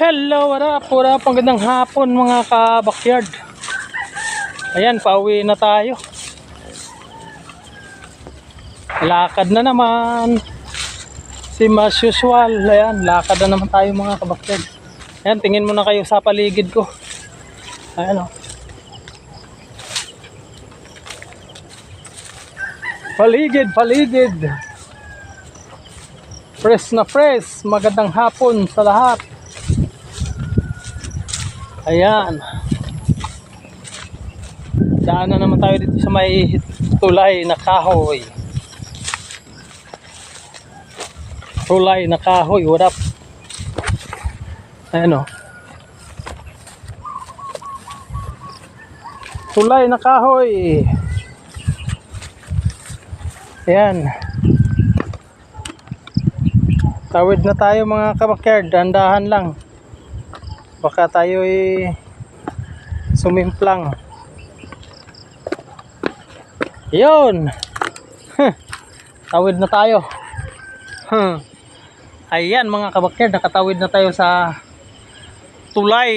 Hello, what up? What up? Ang gandang hapon mga ka-backyard. Ayan, pauwi na tayo. Lakad na naman. Si as usual. Ayan, lakad na naman tayo mga ka-backyard. Ayan, tingin muna kayo sa paligid ko. Ayan o. Paligid, paligid. Fresh na fresh. Magandang hapon sa lahat. Ayan. Daan na naman tayo dito sa may tulay na kahoy. Tulay na kahoy. What up? Ayan o. Tulay na kahoy. Ayan. Tawid na tayo mga kabakyard. Dandahan lang. Baka tayo ay sumimplang. Yun. Tawid na tayo. Huh. Ayan mga kabakyard. Nakatawid na tayo sa tulay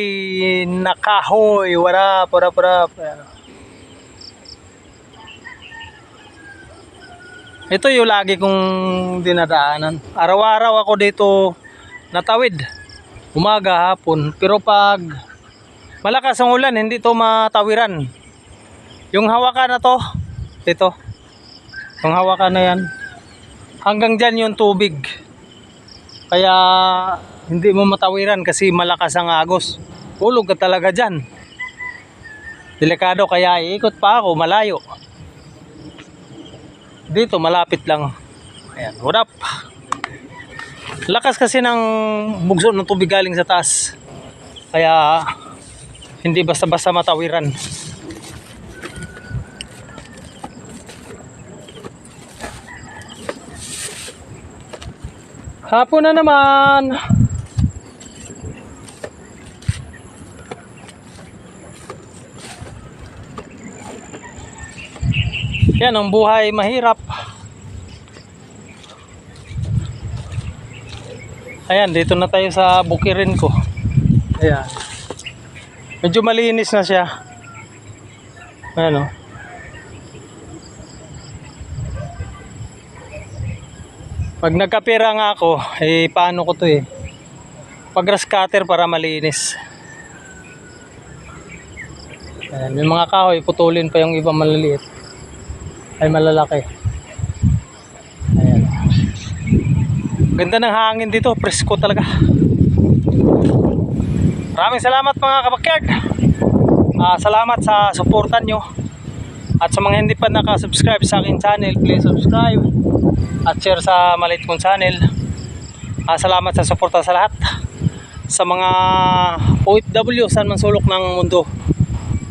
na kahoy. What up. Ayan. Ito yung lagi kong dinadaanan. Araw-araw ako dito natawid. Umaga, hapon. Pero pag malakas ang ulan, hindi to matawiran. Yung hawakan na to, ito. Yung hawakan na yan. Hanggang dyan yung tubig. Kaya hindi mo matawiran kasi malakas ang agos. Ulog ka talaga dyan. Delikado kaya iikot pa ako malayo. Dito malapit lang. Ayan, what up? Lakas kasi ng bugso ng tubig galing sa taas. Kaya hindi basta-basta matawiran. Hapon na naman. Yan ang buhay mahirap. Ayan, dito na tayo sa bukirin ko. Ayan. Medyo malinis na siya. Ayan o. Pag nagkapira nga ako, eh paano ko to eh. Pag grass para malinis. Ayan, yung mga kahoy, putulin pa yung iba maliliit. Ay malalaki. Ayan. Ganda ng hangin dito, presko talaga. Maraming salamat mga kabakyard. Ah, salamat sa suportan nyo. At sa mga hindi pa nakasubscribe sa aking channel, please subscribe. At share sa maliit kong channel. Ah, salamat sa suporta sa lahat. Sa mga OFW, saan man sulok ng mundo.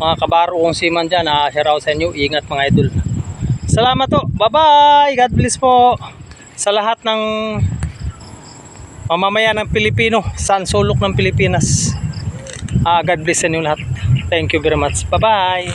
Mga kabaro kong siman dyan, ah, share out sa inyo. Ingat mga idol. Salamat po. Bye-bye. God bless po sa lahat ng mamamayan ng Pilipino, saan sulok ng Pilipinas. Ah, God bless sa inyo lahat. Thank you very much. Bye-bye.